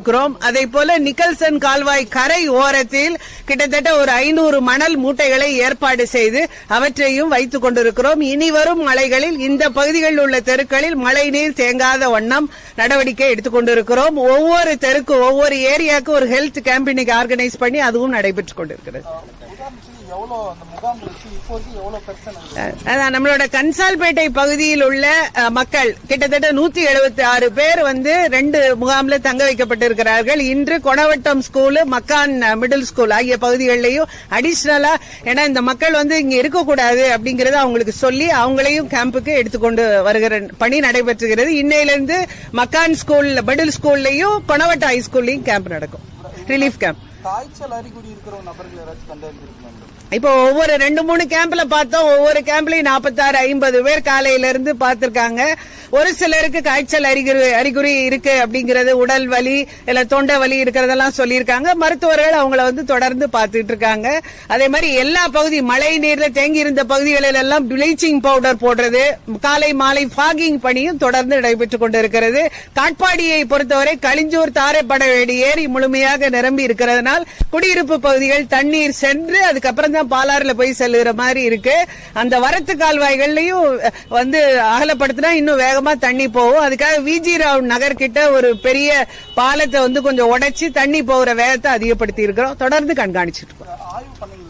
இருக்கிறோம் அதே போல நிக்கல்சன் கால்வாய் கரை ஓரத்தில் கிட்டத்தட்ட ஒரு ஐநூறு மணல் மூட்டைகளை ஏற்பாடு செய்து அவற்றையும் வைத்துக் கொண்டிருக்கிறோம். இனி வரும் மலைகளில் இந்த பகுதிகளில் உள்ள தெருக்களில் மழை நீர் தேங்காத வண்ணம் நடவடிக்கை எடுத்துக் கொண்டிருக்கிறோம். ஒவ்வொரு தெருக்கு ஒவ்வொரு ஏரியாவுக்கு ஒரு ஹெல்த் கேம்ப் இன்னைக்கு ஆர்கனைஸ் பண்ணி அதுவும் நடைபெற்றுக் கொண்டிருக்கிறது. அதான் நம்மளோட கன்சால்பேட்டை பகுதியில் உள்ள மக்கள் கிட்டத்தட்ட நூத்தி எழுபத்தி ஆறு பேர் வந்து ரெண்டு முகாம்ல தங்க வைக்கப்பட்டிருக்கிறார்கள். இன்று Konavattam school Makkan middle school ஆகிய பகுதிகளிலையும் அடிஷனலா ஏன்னா இந்த மக்கள் வந்து இங்க இருக்கக்கூடாது அப்படிங்கறத அவங்களுக்கு சொல்லி அவங்களையும் கேம்புக்கு எடுத்துக்கொண்டு வருகிற பணி நடைபெற்றுகிறது. இன்னையிலிருந்து மக்கான் ஸ்கூல் மிடில் ஸ்கூல்லையும் கொணவட்ட ஹை ஸ்கூல்லையும் கேம்ப் நடக்கும். ரிலீஃப் கேம்ப் காய்ச்சல் அறிகுறி இருக்கிற நபர்கள் யாராச்சும் கண்டறிஞ்சிருக்கலாம் இப்போ ஒவ்வொரு ரெண்டு மூணு கேம்ப்ல பார்த்தோம் ஒவ்வொரு கேம்ப்லயும் நாற்பத்தாறு ஐம்பது பேர் காலையில இருந்து பார்த்திருக்காங்க. ஒரு சிலருக்கு காய்ச்சல் அறிகுறி அறிகுறி இருக்கு அப்படிங்கறது உடல் வலி இல்ல தொண்டை வலி இருக்கிறதெல்லாம் சொல்லியிருக்காங்க. மருத்துவர்கள் அவங்கள வந்து தொடர்ந்து பார்த்துட்டு இருக்காங்க அதே மாதிரி எல்லா பகுதி மழை நீர்ல தேங்கி இருந்த பகுதிகளில் எல்லாம் பிளீச்சிங் பவுடர் போடுறது காலை மாலை ஃபாகிங் பணியும் தொடர்ந்து நடைபெற்றுக் கொண்டிருக்கிறது. காட்பாடியை பொறுத்தவரை களிஞ்சூர் தாரைப்படவேடி ஏரி முழுமையாக நிரம்பி இருக்கிறது குடியிருப்பு பகுதிகள் தண்ணீர் சென்று அதுக்கப்புறம் தான் பாலாறுல போய் செல்லுகிற மாதிரி இருக்கு. அந்த வரத்து கால்வாய்கள்லயும் வந்து அகலப்படுத்தினா இன்னும் வேகமா தண்ணி போகும். அதுக்காக விஜி ராவ் நகர் கிட்ட ஒரு பெரிய பாலத்தை வந்து கொஞ்சம் உடைச்சு தண்ணி போகிற வேகத்தை அதிகப்படுத்தி இருக்கிறோம் தொடர்ந்து கண்காணிச்சிட்டு இருக்கோம்.